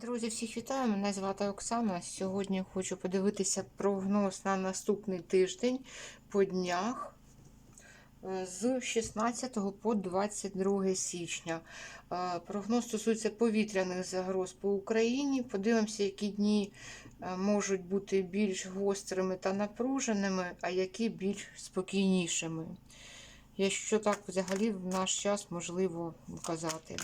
Друзі, всіх вітаю! Мене звати Оксана. Сьогодні хочу подивитися прогноз на наступний тиждень по днях е, з 16 по 22 січня. Е, Прогноз стосується повітряних загроз по Україні. Подивимося, які дні е, можуть бути більш гострими та напруженими, а які більш спокійнішими. Якщо так взагалі в наш час можливо казати.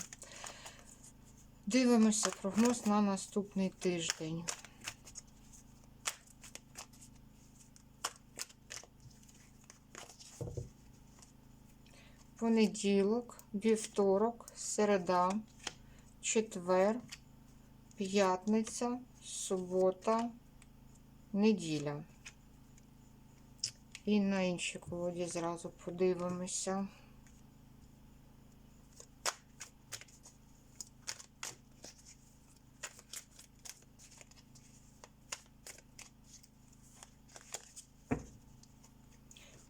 Дивимося прогноз на наступний тиждень. Понеділок, вівторок, середа, четвер, п'ятниця, субота, неділя. І на іншій колоді зразу подивимося.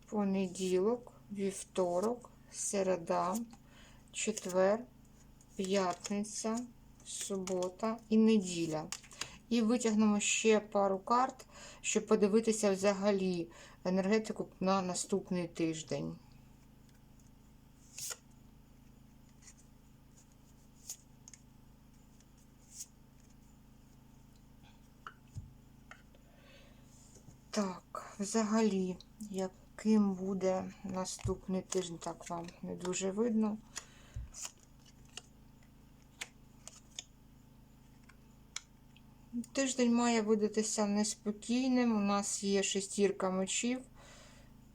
Понеділок, вівторок, середа, четвер, п'ятниця, субота і неділя. І витягнемо ще пару карт, щоб подивитися взагалі енергетику на наступний тиждень. Так, взагалі, яким буде наступний тиждень, так вам не дуже видно. Тиждень має видатися неспокійним. У нас є шестірка мечів.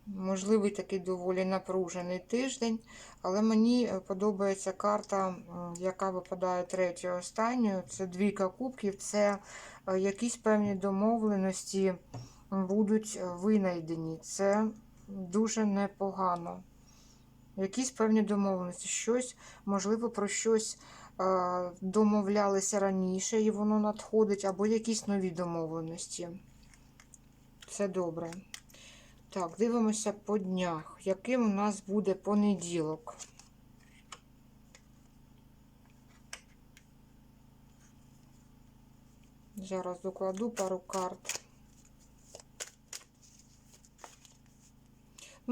Можливий такий доволі напружений тиждень, але мені подобається карта, яка випадає третьою останньою. Це двійка кубків, це е, якісь певні домовленості будуть винайдені. Це дуже непогано. Якісь певні домовленості, щось, можливо, про щось е, домовлялися раніше, і воно надходить, або якісь нові домовленості. Це добре. Так, дивимося по днях. Яким у нас буде понеділок? Зараз докладу пару карт.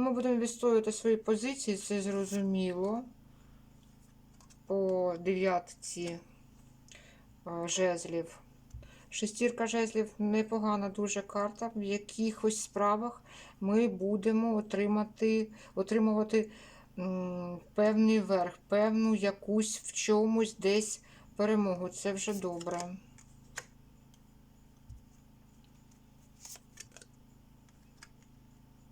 Ми будемо відстоювати свої позиції, це зрозуміло. По дев'ятці е, жезлів. Шестірка жезлів непогана дуже карта. В якихось справах ми будемо отримати, отримувати певний верх, певну якусь в чомусь десь перемогу. Це вже добре.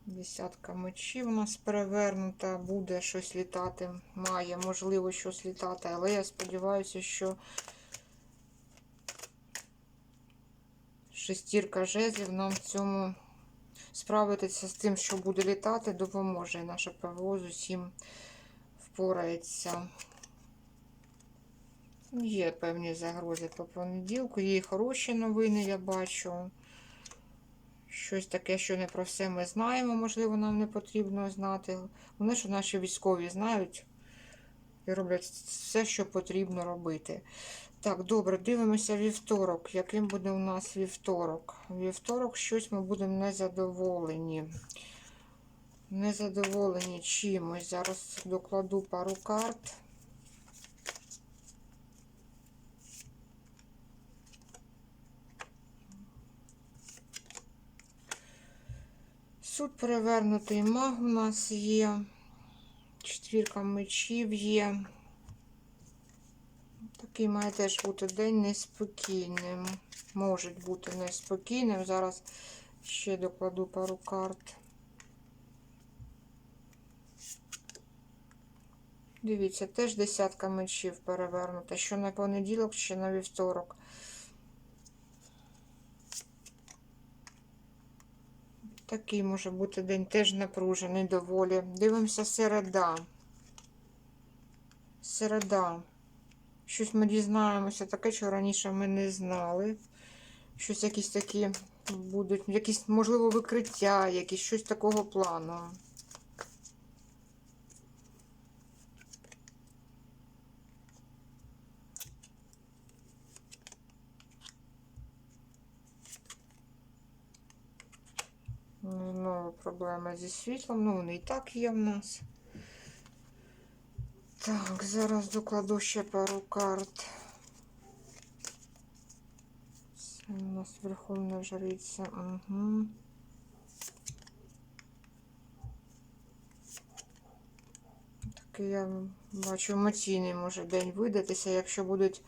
Десятка мечів у нас перевернута, буде щось літати, має, можливо, щось літати, але я сподіваюся, що шестірка жезлів нам в цьому справитися з тим, що буде літати, допоможе. І наше ПВО з усім впорається. Є певні загрози по понеділку, є хороші новини, я бачу. Щось таке, що не про все ми знаємо, можливо, нам не потрібно знати. Вони, що наші військові знають і роблять все, що потрібно робити. Так, добре, дивимося вівторок. Яким буде у нас вівторок? Вівторок щось ми будемо незадоволені. Незадоволені чимось. Зараз докладу пару карт. Суд перевернутий маг у нас є. Четвірка мечів є. Такий має теж бути день неспокійним. Може бути неспокійним. Зараз ще докладу пару карт. Дивіться, теж десятка мечів перевернута. Що на понеділок, ще на вівторок. Такий може бути день теж напружений доволі. Дивимося середа. Середа. Щось ми дізнаємося таке, що раніше ми не знали. Щось якісь такі будуть, якісь, можливо, викриття, якісь щось такого плану. Проблеми зі світлом. Ну, вони і так є в нас. Так, зараз докладу ще пару карт. Це у нас Верховна Жриця. Угу. Такий я бачу емоційний може день видатися, якщо будуть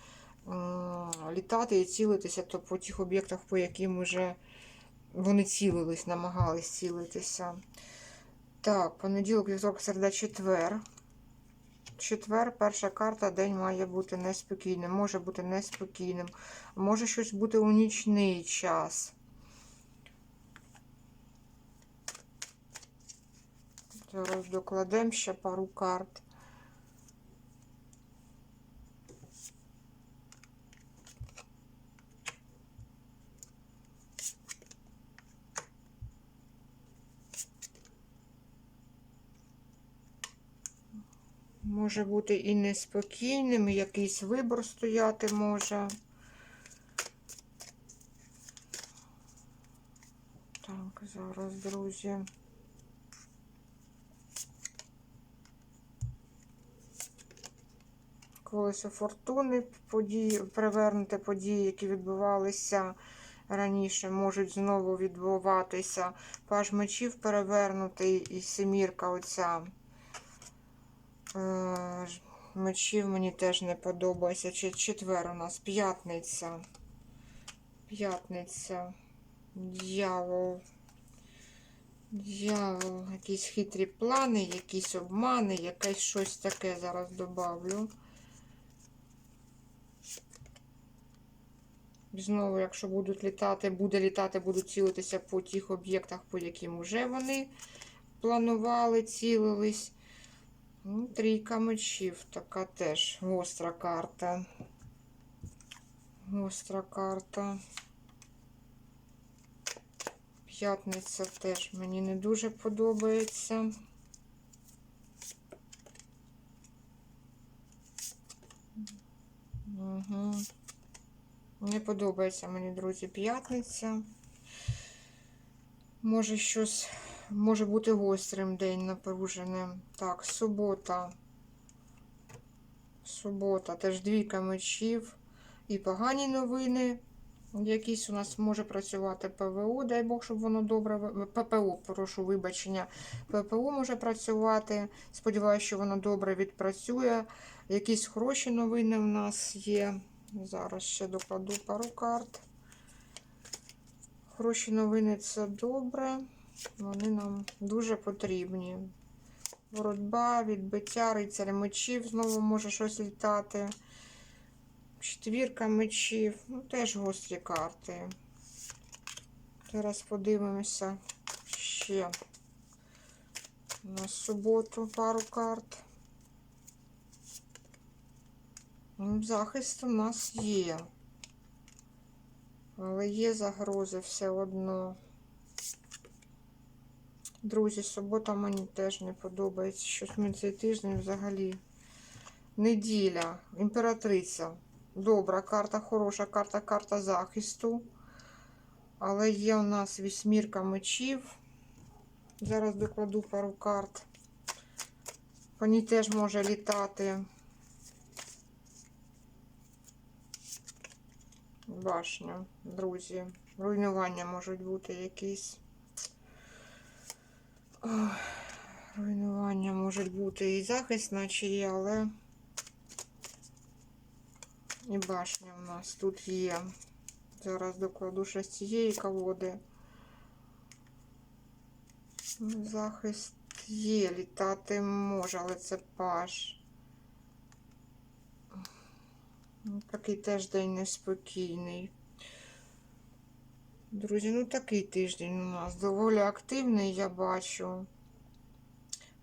літати і цілитися, то по тих об'єктах, по яким уже вони цілились, намагались цілитися. Так, понеділок, вівторок, середа, четвер. Четвер, перша карта, день має бути неспокійним, може бути неспокійним, може щось бути у нічний час. Зараз докладемо ще пару карт. Може бути і неспокійним, і якийсь вибор стояти може. Так, зараз, друзі. Колесо фортуни, події, перевернути події, які відбувалися раніше, можуть знову відбуватися. Паж мечів перевернутий і семірка оця. Е, Мечів мені теж не подобається. Четвер у нас п'ятниця. П'ятниця. Дьявол. Дьявол. Якісь хитрі плани, якісь обмани, якесь щось таке зараз добавлю. Знову, якщо будуть літати, буде літати, будуть цілитися по тих об'єктах, по яким вже вони планували, цілились. Ну, Трійка мечів, така теж гостра карта. Гостра карта. П'ятниця теж мені не дуже подобається. Угу. Не подобається мені, друзі, п'ятниця. Може щось, може бути гострим день напруженим. Так, субота. Субота, теж двійка мечів. І погані новини. Якісь у нас може працювати ПВО, дай Бог, щоб воно добре. ППО, прошу вибачення. ППО може працювати. Сподіваюся, що воно добре відпрацює. Якісь хороші новини в нас є. Зараз ще докладу пару карт. Хороші новини це добре. Вони нам дуже потрібні. Боротьба, відбиття, рицаря мечів знову може щось літати. Четвірка мечів. Ну, теж гострі карти. Зараз подивимося ще на суботу пару карт. Ну, Захист у нас є. Але є загрози все одно. Друзі, субота мені теж не подобається. Щось мені цей тиждень взагалі. Неділя, імператриця. Добра карта, хороша карта, карта захисту. Але є у нас вісьмірка мечів. Зараз докладу пару карт. По ній теж може літати. Башня, друзі. Руйнування можуть бути якісь. Руйнування можуть бути і захист, наче є, але і башня у нас тут є. Зараз докладу ще з цієї колоди. Захист є, літати може, але це паш. Такий теж день неспокійний. Друзі, ну такий тиждень у нас доволі активний, я бачу.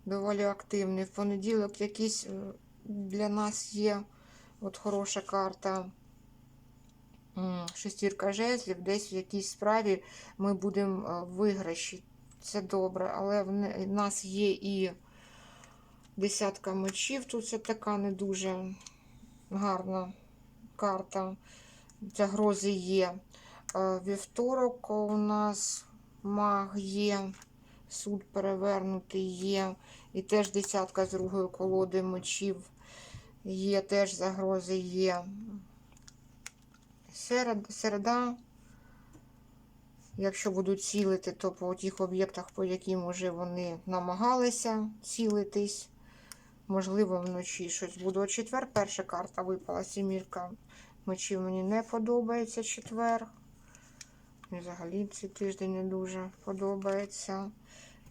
Доволі активний. В понеділок якийсь е, для нас є от хороша карта. Шестірка жезлів, десь в якійсь справі ми будемо е, виграші. Це добре, але в нас є і десятка мечів. Тут це така не дуже гарна карта. Загрози є. Е, Вівторок у нас маг є. суд перевернутий є. І теж десятка з другої колоди мечів є, теж загрози є. Серед, середа. Якщо будуть цілити, то по тих об'єктах, по яким уже вони намагалися цілитись. Можливо, вночі щось буде. Четвер перша карта випала, сімірка мечів мені не подобається четвер. Взагалі цей тиждень не дуже подобається.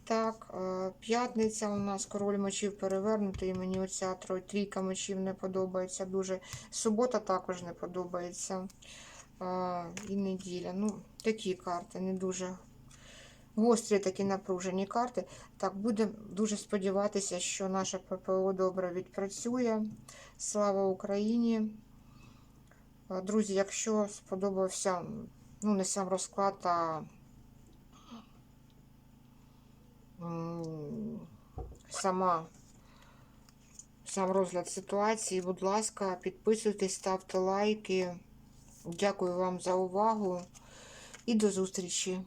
Так, е, п'ятниця у нас король мечів перевернутий. Мені оця трійка мечів не подобається дуже. Субота також не подобається. І неділя. Ну, такі карти, не дуже гострі такі напружені карти. Так, будемо дуже сподіватися, що наша ППО добре відпрацює. Слава Україні! Друзі, якщо сподобався, ну, не сам розклад, а сама, сам розгляд ситуації, будь ласка, підписуйтесь, ставте лайки. Дякую вам за увагу і до зустрічі!